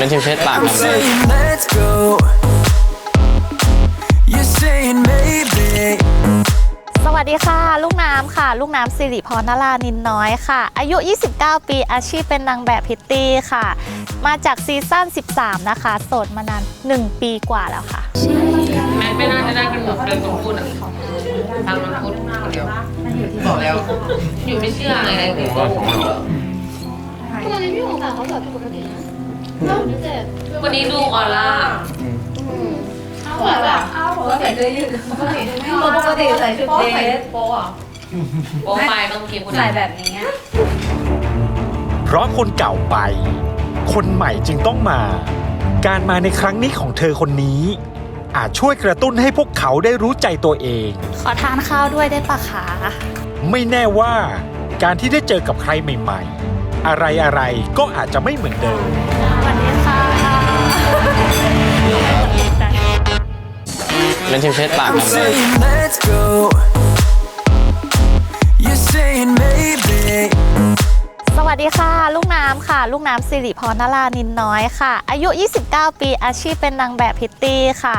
เป็นทีมเช็ดปาก I'm กัน saying let's go. You're saying maybe. สวัสดีค่ะ ลูกน้ำค่ะ ลูกน้ำสิริพรนรานินน้อยค่ะ อายุ 29 ปีอาชีพเป็นนางแบบพิตตี้ค่ะ มาจากซีซั่น 13 นะคะ โสดมานาน 1 ปีกว่าแล้วค่ะแม่ไม่น่าจะได้กันหมดเลยสมพูดอะทางมันพูดคนเดียวบอกแล้ว อยู่ไม่เชื่อไงเลยทำไมพี่ของสาวเขาสวยผิดปกตินะเราไม่เจ็บ วันนี้ดูออร่าเหมือนแบบอ้าวปกติเลยยืดปกติไม่ปกติใส่ชุดเดรสโป๊อะโป๊ไปบางทีคุณใส่แบบนี้ เพราะคนเก่าไป คนใหม่จึงต้องมา การมาในครั้งนี้ของเธอคนนี้ อาจช่วยกระตุ้นให้พวกเขาได้รู้ใจตัวเอง ขอทานข้าวด้วยได้ปะคะ ไม่แน่ว่าการที่ได้เจอกับใครใหม่ ๆ อะไรอะไรๆก็อาจจะไม่เหมือนเดิมสวัสดีค่ะเป็นทีมเช็ดปาก I'm กัน saying let's go. You're saying maybe. สวัสดีค่ะ ลูกน้ำค่ะ ลูกน้ำสิริพรนรานินน้อยค่ะ อายุ 29 ปีอาชีพเป็นนางแบบพิตตี้ค่ะ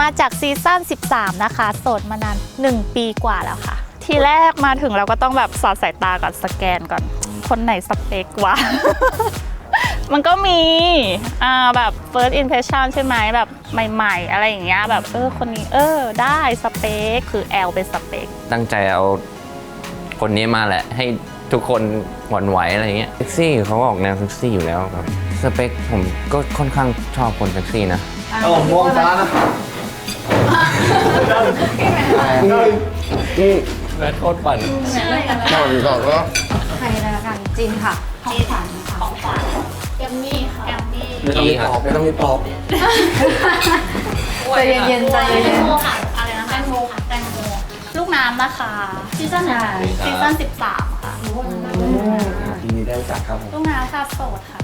มาจากซีซั่น 13 นะคะ โสดมานาน 1 ปีกว่าแล้วค่ะ ทีแรกมาถึงเราก็ต้องแบบสอดสายตาก่อนสแกนก่อน คนไหนสเปควะ มันก็มีอ่าแบบ first impression ใช่ไหมแบบใหม่ ๆ อะไรอย่างเงี้ยแบบเออคนนี้เออได้สเปคคือ L เป็นสเปคตั้งใจเอาคนนี้มาแหละ ให้ทุกคนหวั่นไหวอะไรเงี้ยเซ็กซี่เขาออกแนวเซ็กซี่อยู่แล้วครับสเปคผมก็ค่อนข้างชอบคนเซ็กซี่นะเอาม่วงฟ้านะ แรดโคตรปั่นก่อนก่อนแล้วใครละกันจินค่ะของขวัญค่ะของขวัญแกมมี่ค่ะแกมมี่ไม่ต้องมีปอบไม่ต้องมีปอบใจเย็นๆใจเย็นแตงโมค่ะอะไรนะคะแตงโมค่ะแตงโมลูกน้ำนะคะซีซั่นไหนซีซั่น13ค่ะทีนี้ได้จักครับผมลูกน้ำค่ะโสดค่ะ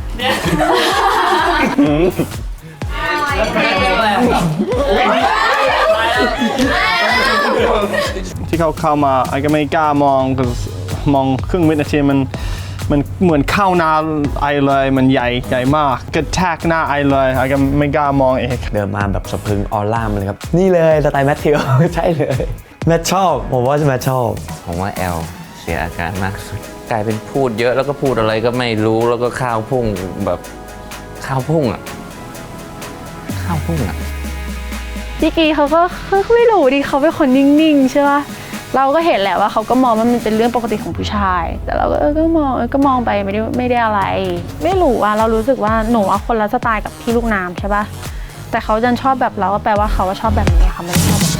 ที่เขาเข้ามาไอ้ก็ไม่กล้ามอง 'cause มองครึ่งวินาทีมันมันเหมือนเข้าหน้าไอเลยมันใหญ่ใหญ่มากกระแทกหน้าไอเลยไอ้ก็ไม่กล้ามองเองเดินมาแบบสะพรึงออร่ามาเลยครับ นี่เลยสไตล์แมทธิวใช่เลยแมทชอบ ผมว่าแมทชอบ ผมว่าแอลเสียอาการมากสุดกลายเป็นพูดเยอะแล้วก็พูดอะไรก็ไม่รู้แล้วก็ข้าวพุ่งแบบข้าวพุ่งอะข้าวพุ่งอะ พี่กีเขาก็เขาไม่รู้ดิเขาเป็นคนนิ่งๆใช่ปะเราก็เห็นแหละว่าเขาก็มองว่ามันเป็นเรื่องปกติของผู้ชาย แต่เราก็เออก็มองก็มองไปไม่ได้ไม่ได้อะไร ไม่รู้อะเรารู้สึกว่าหนูอาคนละสไตล์กับพี่ลูกน้ำใช่ปะแต่เขาดันชอบแบบเราก็แปลว่าเขาชอบแบบนี้ค่ะไม่ชอบแบบ